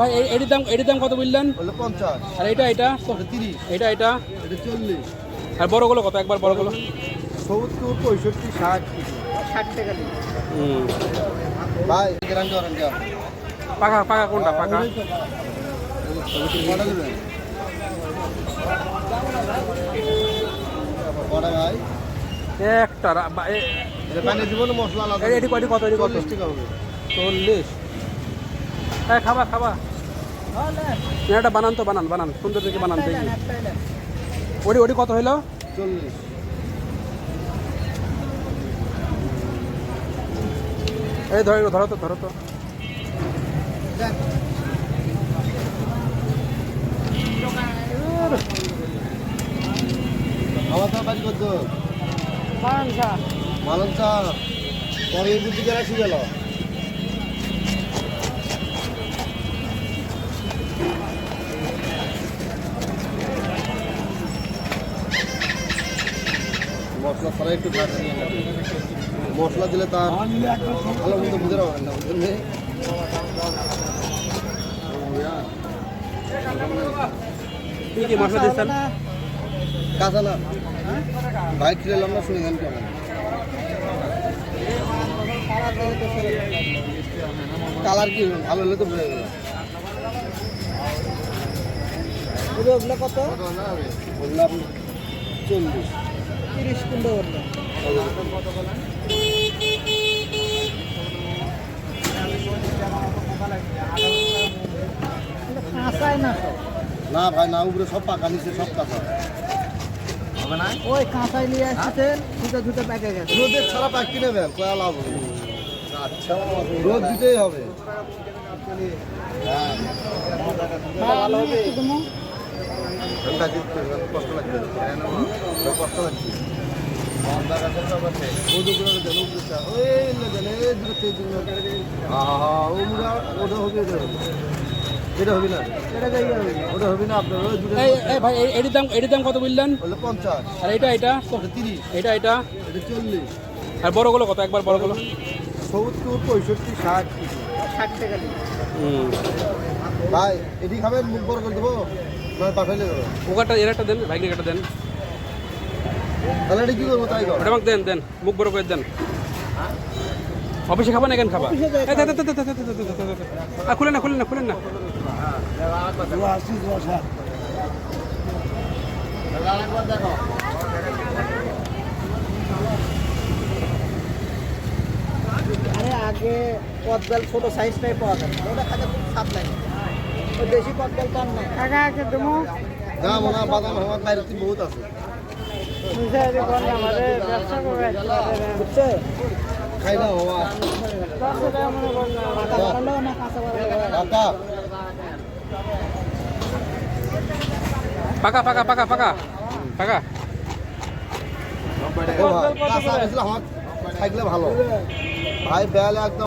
ভাই এটির দাম এটির দাম কত বললেন? পঞ্চাশ। আর এটা এটা? তিরিশ। এটা এটা? এটা চল্লিশ। আর বড়গুলো কত? একবার বড়গুলো সত্তর পঁয়ষট্টি ষাট। ষাট টাকা ভাই গ্রাম করেন যা পাকা পাকা কোনটা? পাকা? কটা দেবেন কটা ভাই। একটা এটা এটি কত চল্লিশ। হ্যাঁ খাবা খাবা। এটা বানান তো বানান বানান। সুন্দর দেখে বানান দেখি। ওটি ওটি কত হইল? চল্লিশ। এই ধরো ধরো তো ধরো তো। মালন চা পরে বুদ্ধি করে আসি গেল। মশলা ছাড়া একটু। মশলা দিলে তার ভালো মতো বুঝে রাখবেন না বুঝলেন কি কি মশলা দিচ্ছেন কাঁচা না বাইক খেলাম না শুনে গান কেমন? কালার কি ভালো হলে তো বুঝে গেল। কত? চল্লিশ। তিরিশ কুন্ড করল কাঁচাই না সব। না ভাই না উপরে সব পাকা নিচে সব কাঁচা হবে না? ওই কাঁচাই নিয়ে আসছে দুটো দুটো প্যাকে গেছে। রোদের ছাড়া পাক কিনে দেন কয়া লাভ হবে রোদ দিতেই হবে। হ্যাঁ ভালো হবে কাজে কষ্ট লাগছে। কষ্ট। লাগছে কত বললেন? আর এটা এটা? কত? একবার বড়গুলো। সত্তর পঁয়ষট্টি ষাট। ষাট টাকা ভাই এটি খাবেন মুখ বড় করে দেবো? মানে দেন এটা দেন দেন মুখ দেন। অফিসে খাবা না কেন খাবা? খুলে না খুলেন না খুলে না। আগে পদ্মাল ছোট সাইজটাই পাওয়া যায় ওটা খাতে খুব সাপ লাগে। পাকা পাকা পাকা পাকা পাকা। থাকলে ভালো। ভাই বেয়ালে একদম